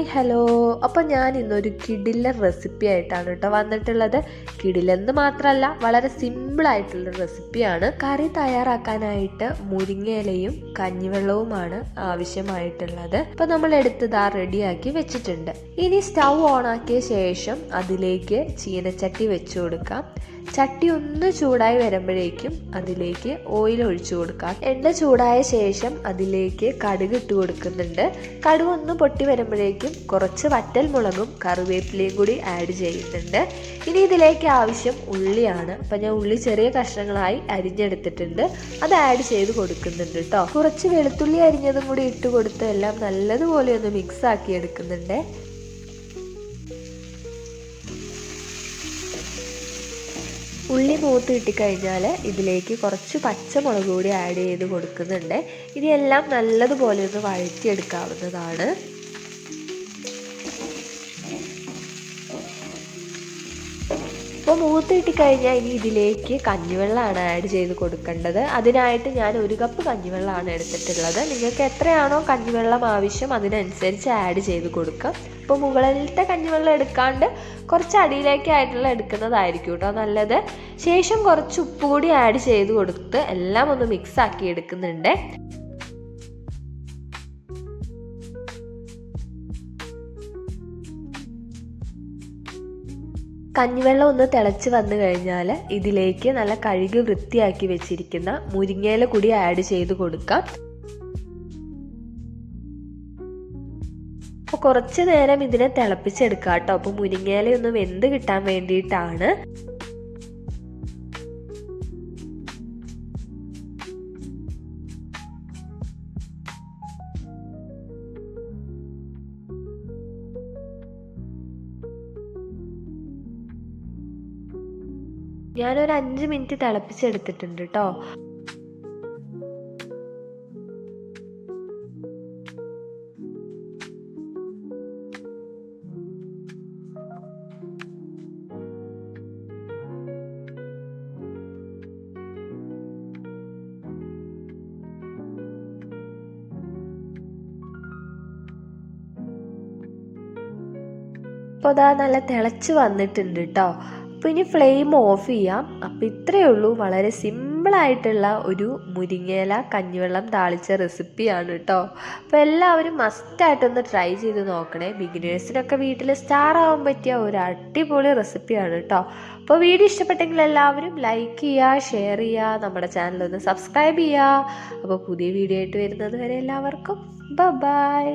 Hi hello അപ്പോൾ ഞാൻ ഇന്നൊരു കിടിലൻ റെസിപ്പി ആയിട്ടാണ് കേട്ടോ വന്നിട്ടുള്ളത്. കിടിലെന്ന് മാത്രമല്ല വളരെ സിമ്പിളായിട്ടുള്ള റെസിപ്പിയാണ് കറി തയ്യാറാക്കാനായിട്ട് മുരിങ്ങയിലയും കഞ്ഞിവെള്ളവുമാണ് ആവശ്യമായിട്ടുള്ളത്. അപ്പോൾ നമ്മൾ എടുത്തത് ആ റെഡിയാക്കി വെച്ചിട്ടുണ്ട്. ഇനി സ്റ്റൗ ഓണാക്കിയ ശേഷം അതിലേക്ക് ചീനച്ചട്ടി വെച്ച് കൊടുക്കാം. ചട്ടി ഒന്ന് ചൂടായി വരുമ്പോഴേക്കും അതിലേക്ക് ഓയിൽ ഒഴിച്ചു കൊടുക്കാം. എണ്ണ ചൂടായ ശേഷം അതിലേക്ക് കടുക് ഇട്ട് കൊടുക്കുന്നുണ്ട്. കടുക് ഒന്ന് പൊട്ടി വരുമ്പോഴേക്കും കുറച്ച് വറ്റൽ മുളകും കറിവേപ്പിലയും കൂടി ആഡ് ചെയ്യുന്നുണ്ട്. ഇനി ഇതിലേക്ക് ആവശ്യം ഉള്ളിയാണ്. അപ്പം ഞാൻ ഉള്ളി ചെറിയ കഷ്ണങ്ങളായി അരിഞ്ഞെടുത്തിട്ടുണ്ട്. അത് ആഡ് ചെയ്ത് കൊടുക്കുന്നുണ്ട് കേട്ടോ കുറച്ച് വെളുത്തുള്ളി അരിഞ്ഞതും കൂടി ഇട്ട് കൊടുത്ത് എല്ലാം നല്ലതുപോലെ ഒന്ന് മിക്സ് ആക്കി എടുക്കുന്നുണ്ട്. ഉള്ളി മൂത്ത് കിട്ടിക്കഴിഞ്ഞാൽ ഇതിലേക്ക് കുറച്ച് പച്ചമുളക് കൂടി ആഡ് ചെയ്ത് കൊടുക്കുന്നുണ്ട്. ഇനിയെല്ലാം നല്ലതുപോലെ ഒന്ന് വഴറ്റിയെടുക്കാവുന്നതാണ്. അപ്പോൾ മൂത്ത് കിട്ടിക്കഴിഞ്ഞാൽ ഇനി ഇതിലേക്ക് കഞ്ഞിവെള്ളമാണ് ആഡ് ചെയ്ത് കൊടുക്കേണ്ടത്. അതിനായിട്ട് ഞാൻ ഒരു കപ്പ് കഞ്ഞിവെള്ളമാണ് എടുത്തിട്ടുള്ളത്. നിങ്ങൾക്ക് എത്രയാണോ കഞ്ഞിവെള്ളം ആവശ്യം അതിനനുസരിച്ച് ആഡ് ചെയ്ത് കൊടുക്കാം. ഇപ്പോൾ മുകളിലത്തെ കഞ്ഞിവെള്ളം എടുക്കാണ്ട് കുറച്ച് അടിയിലേക്കായിട്ടുള്ള എടുക്കുന്നതായിരിക്കും കേട്ടോ നല്ലത്. ശേഷം കുറച്ച് ഉപ്പ് കൂടി ആഡ് ചെയ്ത് കൊടുത്ത് എല്ലാം ഒന്ന് മിക്സ് ആക്കി എടുക്കുന്നുണ്ട്. കഞ്ഞിവെള്ളം ഒന്ന് തിളച്ച് വന്നു കഴിഞ്ഞാൽ ഇതിലേക്ക് നല്ല കഴുകി വൃത്തിയാക്കി വെച്ചിരിക്കുന്ന മുരിങ്ങയില കൂടി ആഡ് ചെയ്ത് കൊടുക്കാം. അപ്പോൾ കുറച്ച് നേരം ഇതിനെ തിളപ്പിച്ചെടുക്കാം കേട്ടോ. അപ്പോൾ മുരിങ്ങയില ഒന്ന് വെന്ത് കിട്ടാൻ വേണ്ടിയിട്ടാണ്. ഞാനൊരു അഞ്ച് മിനിറ്റ് തിളപ്പിച്ചെടുത്തിട്ടുണ്ട് കേട്ടോ അപ്പോൾ അതാ നല്ല തിളച്ച് വന്നിട്ടുണ്ട് കേട്ടോ അപ്പോൾ ഇനി ഫ്ലെയിം ഓഫ് ചെയ്യാം. അപ്പോൾ ഇത്രയേ ഉള്ളൂ. വളരെ സിമ്പിളായിട്ടുള്ള ഒരു മുരിങ്ങയില കഞ്ഞിവെള്ളം താളിച്ച റെസിപ്പിയാണ് കേട്ടോ അപ്പോൾ എല്ലാവരും മസ്റ്റായിട്ടൊന്ന് ട്രൈ ചെയ്ത് നോക്കണേ. ബിഗിനേഴ്സിനൊക്കെ വീട്ടിൽ സ്റ്റാർ ആവാൻ പറ്റിയ ഒരു അടിപൊളി റെസിപ്പിയാണ് കേട്ടോ അപ്പോൾ വീഡിയോ ഇഷ്ടപ്പെട്ടെങ്കിൽ എല്ലാവരും ലൈക്ക് ചെയ്യുക ഷെയർ ചെയ്യുക നമ്മുടെ ചാനൽ ഒന്ന് സബ്സ്ക്രൈബ് ചെയ്യുക അപ്പോൾ പുതിയ വീഡിയോ ആയിട്ട് വരുന്നത് വരെ എല്ലാവർക്കും ബൈ